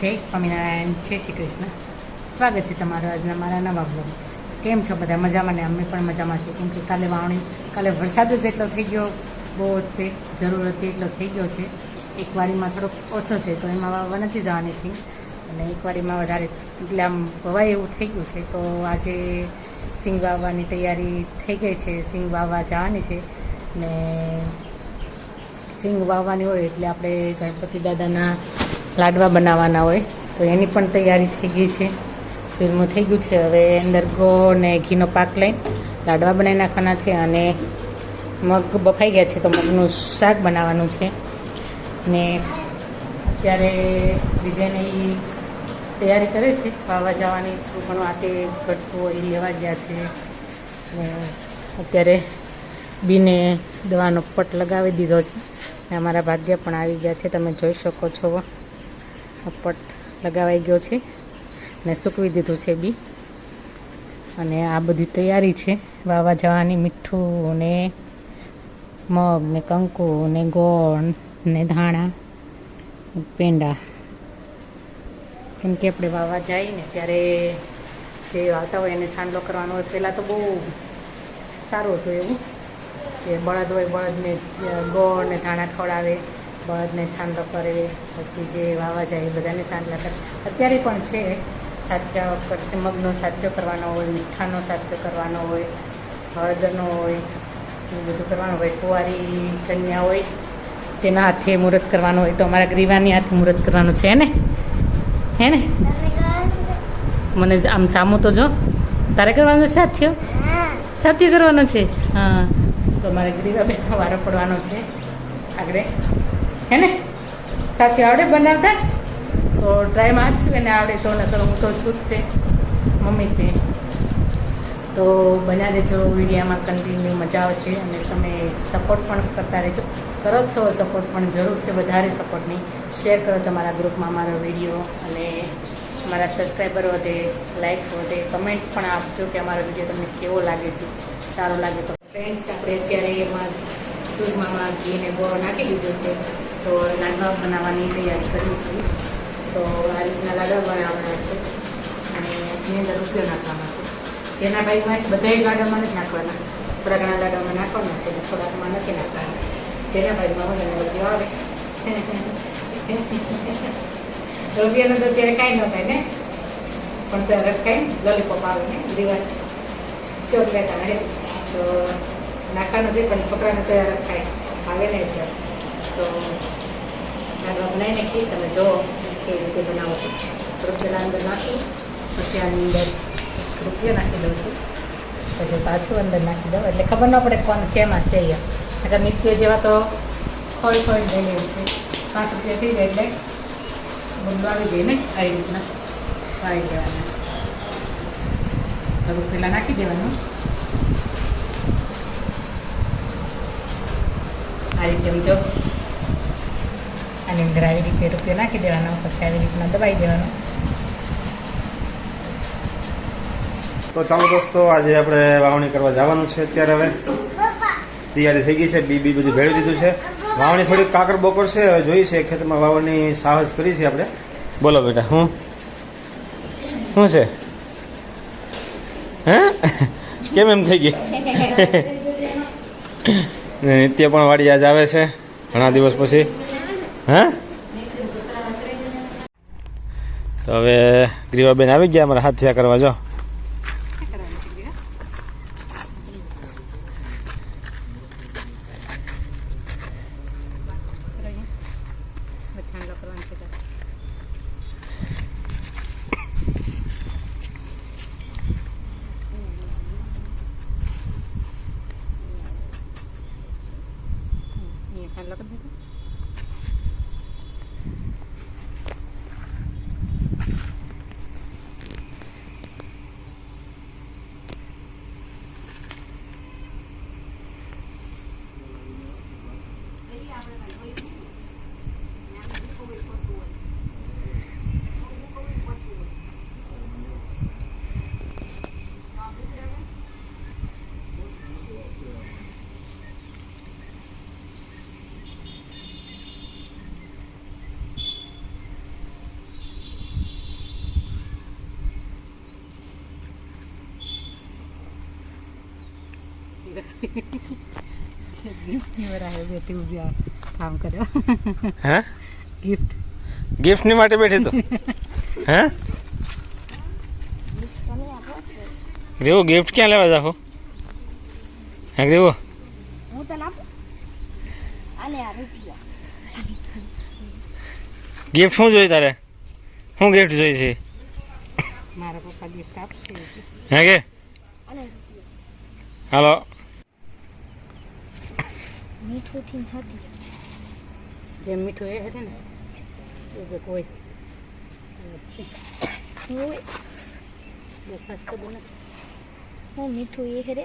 જય સ્વામિનારાયણ, જય શ્રી કૃષ્ણ. સ્વાગત છે તમારું આજના મારા નવા બ્લોગ કેમ છો બધા? મજામાં ને? અમે પણ મજામાં છીએ. કેમ કે કાલે વાવણી, કાલે વરસાદ જ એટલો થઈ ગયો, બહુ તે જરૂર હતી એટલો થઈ ગયો છે. એક વારીમાં થોડોક ઓછો છે, તો એમાં વાવવા નથી જવાની સિંહ અને એક વારીમાં વધારે એટલે આમ વવાય એવું થઈ ગયું છે. તો આજે સિંગ વાવવાની તૈયારી થઈ ગઈ છે. સિંગ વાવવા જવાની છે. ને સિંગ વાવવાની હોય એટલે આપણે ગણપતિ દાદાના લાડવા બનાવવાના હોય, તો એની પણ તૈયારી થઈ ગઈ છે. સુરમું થઈ ગયું છે. હવે અંદર ગોળ ને ઘીનો પાક લઈને લાડવા બનાવી નાખવાના છે અને મગ બફાઈ ગયા છે, તો મગનું શાક બનાવવાનું છે. ને અત્યારે વિજયને એ તૈયારી કરે છે વાવા જવાની પણ આતે ઘટતું હોય એ લેવા ગયા છે. અત્યારે બીને દવાનો પટ લગાવી દીધો છે. ને અમારા ભાગ્ય પણ આવી ગયા છે, તમે જોઈ શકો છો. પટ લગાવાઈ ગયો છે ને સૂકવી દીધું છે બી. અને આ બધી તૈયારી છે વાવા જવાની મીઠું ને મગ ને કંકુ ને ગોળ ને ધાણા, પેંડા. કેમ કે આપણે વાવા જઈએ ને ત્યારે જે આવતા હોય એને છાંડલો કરવાનો હોય પહેલાં તો બહુ સારું હતું એવું કે બળદ હોય બળદને ગોળ ને ધાણા ખવડાવે. બળદને છાંદલો કરે, પછી જે વાવા જાય એ બધાને છાંદલા કરે. અત્યારે પણ છે સાથિયો કરશે, મગનો સાથિયો કરવાનો હોય, મીઠાનો સાચો કરવાનો હોય, હળદરનો હોય, એ બધું કરવાનું હોય. કુંવારી કન્યા હોય, તેના હાથે મુહૂર્ત કરવાનું હોય. તો અમારા ગ્રીવાની હાથે મુહૂર્ત કરવાનું છે ને હે ને મને આમ સામો તો જો. તારે કરવાનો છે, સાથીઓ? સાથિયો કરવાનો છે? હા. તો મારે ગ્રીવાબેન વારો પડવાનો છે. આગળ. હે ને? સાથે આવડે બનાવતા? તો ટ્રાય મારશું એને આવડે તો નકર હું તો છું જ તે. મમ્મી છે. તો બના દેજો, વિડીયામાં કન્ટિન્યુ મજા આવશે. અને તમે સપોર્ટ પણ કરતા રહેજો. કરો જ છો સપોર્ટ પણ જરૂર છે, વધારે સપોર્ટ નહીં. શેર કરો તમારા ગ્રુપમાં મારો વીડિયો અને મારા સબસ્ક્રાઈબર વધે લાઈક વધે કમેન્ટ પણ આપજો કે અમારો વીડિયો તમને કેવો લાગે છે. સારો લાગે તો. ફ્રેન્ડ્સ આપણે અત્યારે એમાં સૂરમાં ઘી ને નાખી દીધો છે. તો લાડવા બનાવવાની તૈયારી કરી છે. તો આ રીતના લાડવા બનાવવાના છે. અને એની અંદર રૂપિયો નાખવાનો છે. જેના છે બધાય લાડવામાં નથી નાખવાના. થોડા ઘણા લાડવામાં નાખવાના છે થોડાકમાં નથી નાખવાના. જેના બાઈકમાં વધારે બધું આવે. રૂપિયાનું તો અત્યારે કાંઈ ન થાય ને? પણ ત્યારે કાંઈ લોલીપોપ આવે ને દિવાળ ચોકલેટ આવે તો નાખવાનું છે, પણ છોકરાને તૈયાર રખાય આવે ને એટલે. તો લાડવા બનાવી નાખી તમે જો કેવી રીતે બનાવો છો રૂપિયાના અંદર નાખું પછી આની અંદર રૂપિયા નાખી દઉં છું પછી પાછું અંદર નાખી દઉં એટલે ખબર ન પડે કોણ શેમાં છે અહીંયા નકર નિત્ય જેવા તો ખોઈ ખોઈ ગયેલી છે પાંચ રૂપિયા થઈ જાય એટલે બોલવા આવી જાય ને આવી રીતના વાળી દેવાના થોડુંક પહેલાં નાખી દેવાનું આ રીતે જો આની અંદર આવી રીતે રૂપિયો નાખી દેવાનો પછી આવી રીતના દબાઈ દેવાનો. તો ચાલો દોસ્તો આજે આપણે વાવણી કરવા જવાનું છે અત્યારે હવે. તૈયારી થઈ ગઈ છે બી બી બધું ભેળવી દીધું છે. વાવણી થોડીક કાકર બોકર છે હવે જોઈ છે ખેતરમાં વાવણી સાહસ કરી છે આપણે. બોલો બેટા હું? શું છે? હે? કેમ એમ થઈ ગઈ? ને નિત્ય પણ વાડી આજ આવે છે ઘણા દિવસ પછી. હે? તો હવે ગ્રીવાબેન આવી ગયા અમારા હાથ થયા કરવા જો. બેઠી ઊભી આ કામ કર્યો હે ગિફ્ટ ગિફ્ટની માટે બેઠી તો હે રેવો ગિફ્ટ ક્યાં લેવા જાઓ હે રેવો હું તને આપું અને આ રૂપિયા ગિફ્ટ શું જોઈએ તારે શું ગિફ્ટ જોઈએ છે મારા પપ્પા ગિફ્ટ આપશે હે કે અને રૂપિયા થી હતી જેમ મીઠું એ હતી ને એ જો કોઈ હોય બસ ખબર નથી. હું મીઠું એ હરે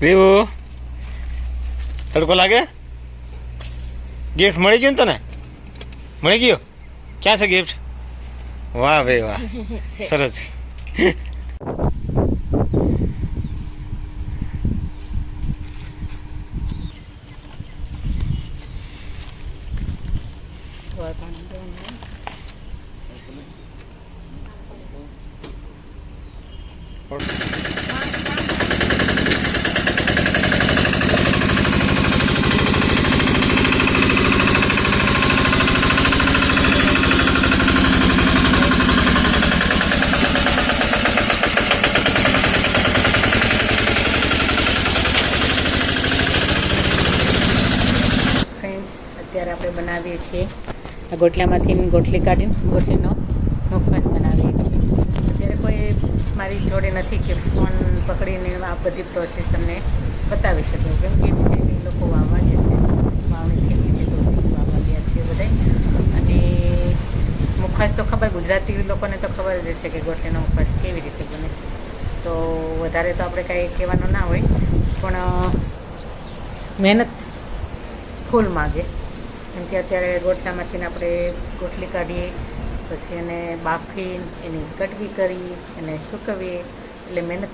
રેવો. તડકો લાગે? ગિફ્ટ મળી ગયું ને તને? મળી ગયું? ક્યાં છે ગિફ્ટ વાહ ભાઈ વાહ. સરસ. ગોળ પાણી દેવાનું ફ્રેન્ડ્સ અત્યારે આપણે બનાવીએ છીએ. આ ગોટલામાંથી ગોટલી કાઢીને ગોટલીનો મુખવાસ બનાવીએ છીએ. અત્યારે કોઈ મારી જોડે નથી કે ફોન પકડીને આ બધી પ્રોસેસ તમને બતાવી શકું. કેમ કે જે લોકો વાવવા ગયા છે. વાવણી થઈ છે તુલસી વાવવા ગયા છે બધા અને મુખવાસ તો ખબર, ગુજરાતી લોકોને તો ખબર જ હશે કે ગોટલીનો મુખવાસ કેવી રીતે બને. તો વધારે તો આપણે કાંઈ કહેવાનું ના હોય, પણ મહેનત ફૂલ માગે. કેમ કે અત્યારે ગોટલામાંથી ને આપણે ગોટલી કાઢીએ, પછી એને બાફી એની કટકી કરી, એને સૂકવીએ, એટલે મહેનત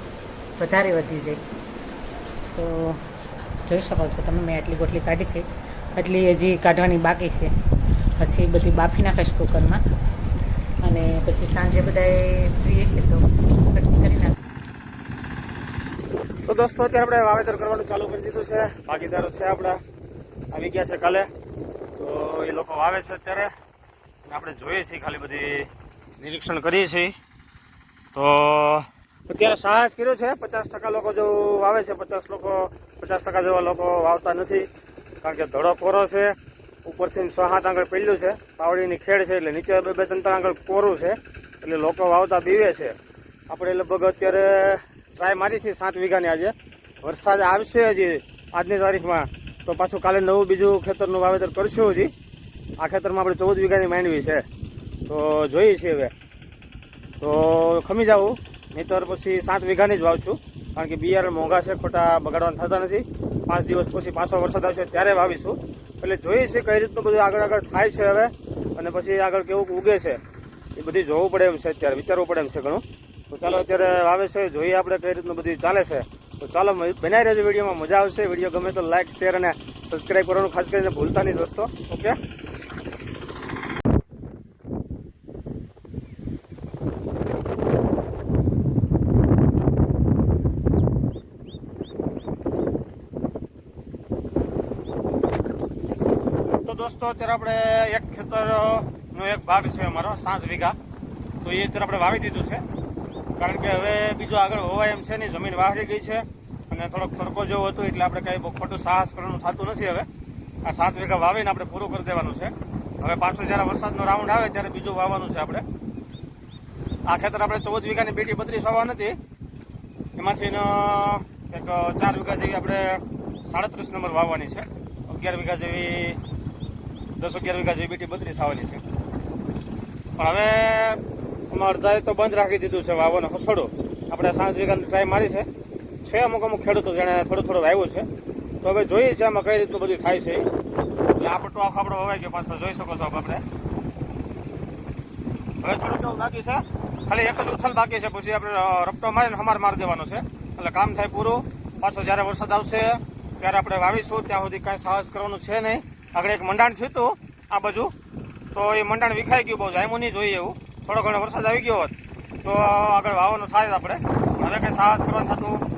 વધારે વધી જાય. તો જોઈ શકો છો તમે, મેં આટલી ગોટલી કાઢી છે. આટલી હજી કાઢવાની બાકી છે. પછી બધી બાફી નાખીશ કુકરમાં. અને પછી સાંજે બધાએ ફ્રી છે તો કટકી કરી નાખ તો દોસ્તો, અત્યારે આપણે વાવેતર કરવાનું ચાલુ કરી દીધું છે. ભાગીદારો છે આપણા. આવી ગયા છે કાલે. તો એ લોકો વાવે છે અત્યારે. આપણે જોઈએ છીએ ખાલી બધી નિરીક્ષણ કરીએ છીએ. તો અત્યારે સાહસ કર્યો છે, પચાસ ટકા લોકો જો વાવે છે, પચાસ લોકો, પચાસ ટકા જેવા લોકો વાવતા નથી. કારણ કે ધડો કોરો છે, ઉપરથી છ હાથ આગળ પેલું છે. પાવડીની ખેડ છે એટલે નીચે બે બે ત્રણ ત્રણ આગળ કોરું છે. એટલે લોકો વાવતા બીવે છે. આપણે લગભગ અત્યારે ટ્રાય મારી છીએ સાત વીઘાની આજે. વરસાદ આવશે હજી આજની તારીખમાં. તો પાછું કાલે નવું બીજું ખેતરનું વાવેતર કરશું હજી. આ ખેતરમાં આપણે ચૌદ વીઘાની માંડવી છે. તો જોઈએ છીએ હવે. તો ખમી જાવું નહીંતર પછી સાત વીઘાની જ વાવશું. કારણ કે બિયારણ મોંઘા છે, ખોટા બગાડવાના થતા નથી. પાંચ દિવસ પછી પાછો વરસાદ આવશે ત્યારે વાવીશું. એટલે જોઈએ છીએ કઈ રીતનું બધું આગળ આગળ થાય છે હવે. અને પછી આગળ કેવું ઉગે છે. એ બધી જોવું પડે એમ છે અત્યારે. વિચારવું પડે એમ છે ઘણું. તો ચાલો અત્યારે વાવે છે જોઈએ આપણે કઈ રીતનું બધું ચાલે છે. તો ચાલો બનાવી રહ્યો વિડીયોમાં. મજા આવશે. વીડિયો ગમે તો લાઇક શેર અને સબસ્ક્રાઈબ કરવાનું ખાસ કરીને ભૂલતા નહીં દોસ્તો. ઓકે દોસ્તો, અત્યારે આપણે એક ખેતરનો એક ભાગ છે અમારો, સાત વીઘા. તો એ અત્યારે આપણે વાવી દીધું છે. કારણ કે હવે બીજું આગળ હોવાય એમ છે નહીં, જમીન વાહી ગઈ છે અને થોડોક તડકો જેવો હતો એટલે આપણે કાંઈ ખોટું સાહસ કરવાનું થતું નથી હવે. આ સાત વીઘા વાવીને આપણે પૂરું કરી દેવાનું છે. હવે પાછો જ્યારે વરસાદનો રાઉન્ડ આવે ત્યારે બીજું વાવવાનું છે આપણે. આ ખેતર આપણે ચૌદ વીઘાની બેટી બત્રીસ વાવવા નથી. એમાંથી એક ચાર વીઘા જેવી આપણે સાડત્રીસ નંબર વાવવાની છે. અગિયાર વીઘા જેવી, દસ અગિયાર વીઘા જેવી બેટી બત્રીસ થવાની છે. પણ હવે આમાં અડધાએ તો બંધ રાખી દીધું છે, વાવવાનો હસડો. આપણે સાત વીઘાની ટ્રાય મારી છે. છે અમુક અમુક ખેડૂતો જેણે થોડું થોડું વાવ્યું છે. તો હવે જોઈએ છે આમાં કઈ રીતનું બધું થાય છે. એટલે આ પટ્ટો આખો આપણો વવાઈ ગયો, પાછો જોઈ શકો છો આપણે. હવે થોડું કેવું બાકી છે. ખાલી એક જ ઉથલ બાકી છે, પછી આપણે રપટો મારીને હમાર મારી દેવાનો છે. એટલે કામ થાય પૂરું. પાછો જ્યારે વરસાદ આવશે, ત્યારે આપણે વાવીશું. ત્યાં સુધી કાંઈ સાહસ કરવાનું છે નહીં. આગળ એક મંડાણ થયું હતું, આ બાજુ. તો એ મંડાણ વિખાઈ ગયું બહુ જાયમું નહીં જોઈએ એવું. થોડો ઘણો વરસાદ આવી ગયો હોત, તો આગળ વાવવાનું થાય આપણે. હવે કંઈ સાહસ કરવાનું થતું